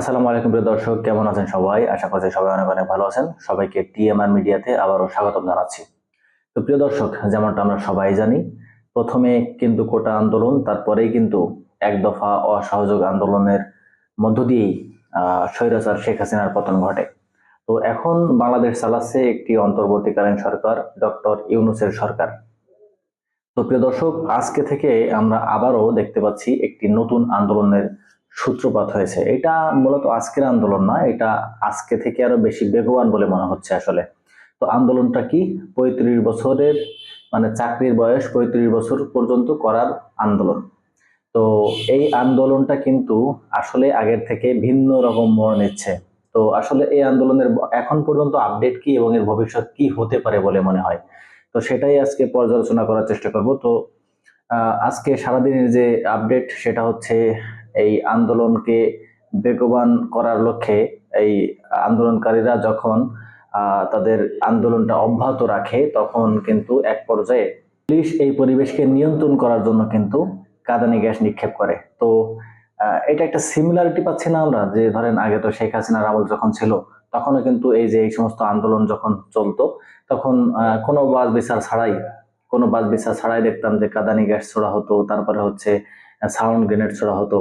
আসসালামু আলাইকুম প্রিয় দর্শক, কেমন আছেন সবাই? আশা করছি সবাই অনেক অনেক ভালো আছেন। সবাইকে টিএমআর মিডিয়াতে আবারও স্বাগতম জানাচ্ছি। তো প্রিয় দর্শক, যেমনটা আমরা সবাই জানি, প্রথমে কিন্তু কোটা আন্দোলন, তারপরেই কিন্তু এক দফা অসহযোগ আন্দোলনের মধ্য দিয়েই স্বৈরাচার শেখ হাসিনার পতন ঘটে। তো এখন বাংলাদেশ চালাচ্ছে একটি অন্তর্বর্তীকালীন সরকার, ডক্টর ইউনুসের সরকার। তো প্রিয় দর্শক, আজকে থেকে আমরা আবারও দেখতে পাচ্ছি একটি নতুন আন্দোলনের সূত্রপাত হয়েছে। এটা মূলত আজকের আন্দোলন না এটা আজকে থেকে আরও বেশি বেগবান বলে মনে হচ্ছে আসলে। তো আন্দোলনটা কি? পঁয়ত্রিশ বছরের মানে চাকরির বয়স পঁয়ত্রিশ বছর পর্যন্ত করার আন্দোলন। তো এই আন্দোলনটা কিন্তু আসলে আগের থেকে ভিন্ন রকম মোড় নিচ্ছে। তো আসলে এই আন্দোলনের এখন পর্যন্ত আপডেট কি এবং এর ভবিষ্যৎ কি হতে পারে বলে মনে হয়? তো সেটাই আজকে পর্যালোচনা করার চেষ্টা করব। তো আজকে সারাদিনের যে আপডেট সেটা হচ্ছে এই আন্দোলনকে বেগবান করার লক্ষ্যে এই আন্দোলনকারীরা যখন তাদের আন্দোলনটা অব্যাহত রাখে, তখন কিন্তু এক পর্যায়ে পুলিশ এই পরিবেশকে নিয়ন্ত্রণ করার জন্য কিন্তু কাদানি গ্যাস নিক্ষেপ করে। তো এটা একটা সিমিলারিটি পাচ্ছি না আমরা, যে ধরেন আগে তো শেখ হাসিনার আমল যখন ছিল, তখনও কিন্তু এই যে এই সমস্ত আন্দোলন যখন চলতো, তখন কোনো বাস বিচার ছাড়াই, কোনো বাস বিচার ছাড়াই দেখতাম যে কাদানি গ্যাস ছোড়া হতো, তারপরে হচ্ছে সাউন্ড গ্রেনেড ছোড়া হতো।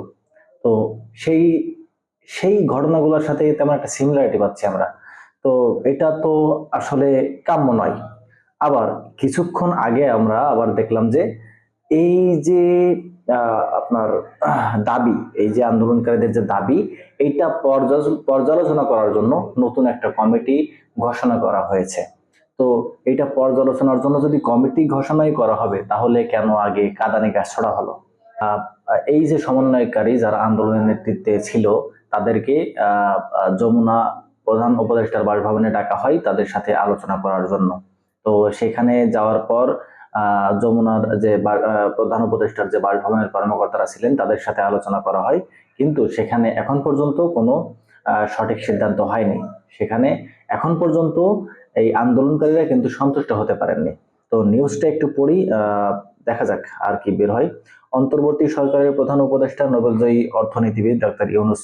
তো সেই সেই ঘটনাগুলোর সাথে তেমন একটা সিমিলারিটি পাচ্ছি আমরা। তো এটা তো আসলে কাম্য নয়। আবার কিছুক্ষণ আগে আমরা আবার দেখলাম যে এই যে আপনার, দাবি, এই যে আন্দোলনকারীদের যে দাবি, এইটা পর্যালোচনা করার জন্য নতুন একটা কমিটি ঘোষণা করা হয়েছে। তো এটা পর্যালোচনার জন্য যদি কমিটি ঘোষণাই করা হবে, তাহলে কেন আগে কাদানে গাছ ছড়া হলো এই যে সমন্বয়কারী যারা আন্দোলনের নেতৃত্বে ছিল, তাদেরকে যমুনা প্রধান উপদেষ্টার বাসভবনে ডাকা হয় তাদের সাথে আলোচনা করার জন্য। তো সেখানে যাওয়ার পর যমুনার যে প্রধান উপদেষ্টার যে বাসভবনের কর্মকর্তারা ছিলেন, তাদের সাথে আলোচনা করা হয়। কিন্তু সেখানে এখন পর্যন্ত কোনো সঠিক সিদ্ধান্ত হয়নি। সেখানে এখন পর্যন্ত এই আন্দোলনকারীরা কিন্তু সন্তুষ্ট হতে পারেননি। তো নিউজটা একটু পড়ি দেখা যাক আর কি বের হয়। অন্তর্বর্তী সরকারের প্রধান উপদেষ্টা, নোবেলজয়ী অর্থনীতিবিদ ডক্টর ইউনুস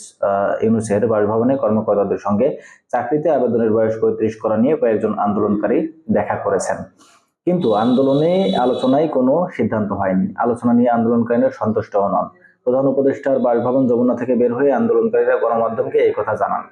ইউনুসের বাসভবনে কর্মকর্তাদের সঙ্গে চাকরিতে আবেদনের বয়স পঁয়ত্রিশ করা নিয়ে কয়েকজন আন্দোলনকারী দেখা করেছেন। কিন্তু আন্দোলনে আলোচনায় কোনো সিদ্ধান্ত হয়নি। আলোচনা নিয়ে আন্দোলনকারীরা সন্তুষ্ট নন। প্রধান উপদেষ্টার বাসভবন যমুনা থেকে বের হয়ে আন্দোলনকারীরা গণমাধ্যমকে এই কথা জানান।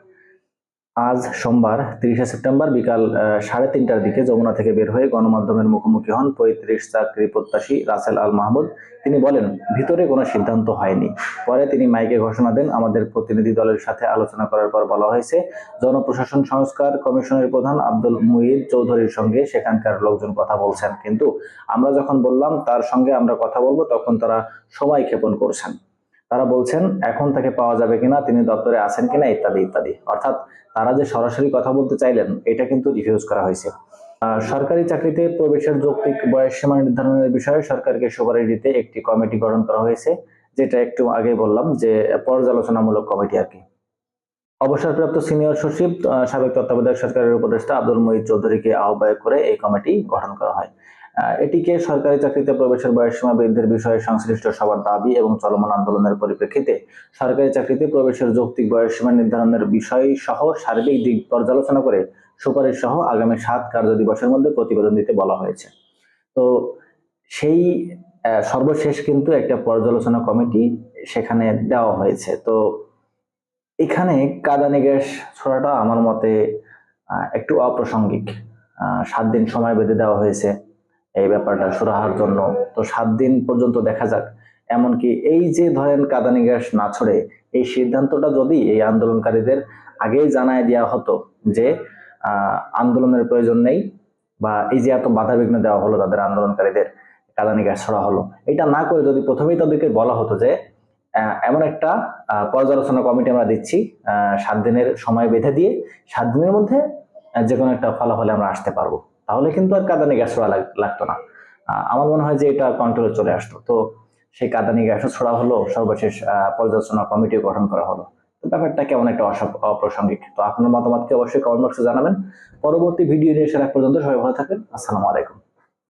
আজ সোমবার, তিরিশে সেপ্টেম্বর বিকাল সাড়ে তিনটার দিকে যমুনা থেকে বের হয়ে গণমাধ্যমের মুখোমুখি হন পঁয়ত্রিশ চাকরি প্রত্যাশী রাসেল আল মাহমুদ। তিনি বলেন, ভিতরে কোনো সিদ্ধান্ত হয়নি। পরে তিনি মাইকে ঘোষণা দেন, আমাদের প্রতিনিধি দলের সাথে আলোচনা করার পর বলা হয়েছে, জনপ্রশাসন সংস্কার কমিশনের প্রধান আব্দুল মুহিদ চৌধুরীর সঙ্গে সেখানকার লোকজন কথা বলছেন। কিন্তু আমরা যখন বললাম, তার সঙ্গে আমরা কথা বলব, তখন তারা সময় ক্ষেপণ করছেন। তারা বলছেন, এখন তাকে পাওয়া যাবে কিনা, তিনি দপ্তরে আছেন কিনা, ইত্যাদি ইত্যাদি। অর্থাৎ তারা যে সরাসরি কথা বলতে চাইলেন, এটা কিন্তু রিফিউজ করা হয়েছে। সরকারি চাকরিতে প্রবেশের যৌক্তিক বয়স সীমা নির্ধারণের বিষয়ে সরকারকে সুপারিশ দিতে একটি কমিটি গঠন করা হয়েছে, যেটা একটু আগে বললাম যে পর্যালোচনামূলক কমিটি আর কি। অবসরপ্রাপ্ত সিনিয়র সচিব সাবেক তত্ত্বাবধায়ক সরকারের উপদেষ্টা আব্দুল মহিদ চৌধুরীকে আহ্বায়ক করে এই কমিটি গঠন করা হয়। এটিকে সরকারি চাকরিতে প্রবেশের বয়সসীমা বৃদ্ধির বিষয়ে সংশ্লিষ্ট সবার দাবি এবং চলমান আন্দোলনের পরিপ্রেক্ষিতে সরকারি চাকরিতে প্রবেশের যৌক্তিক বয়সসীমা নির্ধারণের বিষয় সহ সার্বিক দিক পর্যালোচনা করে সুপারিশ সহ আগামী সাত কার্য দিবসের মধ্যে প্রতিবেদন দিতে বলা হয়েছে। তো সেই সর্বশেষ কিন্তু একটা পর্যালোচনা কমিটি সেখানে দেওয়া হয়েছে। তো এখানে কাদানি গ্যাস ছোড়াটা আমার মতে একটু অপ্রাসঙ্গিক। সাত দিন সময় বেঁধে দেওয়া হয়েছে। এই ব্যাপারটা সুরাহার জন্য। তো সাত দিন পর্যন্ত দেখা যাক। এমনকি এই যে ধরেন কাদানি গ্যাস না ছড়ে, এই সিদ্ধান্তটা যদি এই আন্দোলনকারীদের আগেই জানায় দেওয়া হতো যে আন্দোলনের প্রয়োজন নেই বা এই যে এত বাধা বিঘ্ন দেওয়া হলো তাদের আন্দোলনকারীদের, কাদানি গ্যাস ছড়া হলো, এটা না করে যদি প্রথমেই তাদেরকে বলা হতো যে এমন একটা পর্যালোচনা কমিটি আমরা দিচ্ছি সাত দিনের সময় বেঁধে দিয়ে সাত দিনের মধ্যে যে কোনো একটা ফলাফলে আমরা আসতে পারব। তাহলে কিন্তু আর কাদানি গ্যাস ছোড়া লাগতো না। আমার মনে হয় যে এটা কন্ট্রোলে চলে আসতো। তো সেই কাদানি গ্যাসও ছোড়া হলো, সর্বশেষ পর্যালোচনা কমিটি গঠন করা হলো। ব্যাপারটা কেমন একটা অপ্রাসঙ্গিক। তো আপনার মতামতকে অবশ্যই কমেন্ট বক্সে জানাবেন। পরবর্তী ভিডিও নিয়ে সেরা পর্যন্ত সবাই ভালো থাকবেন। আসসালামু আলাইকুম।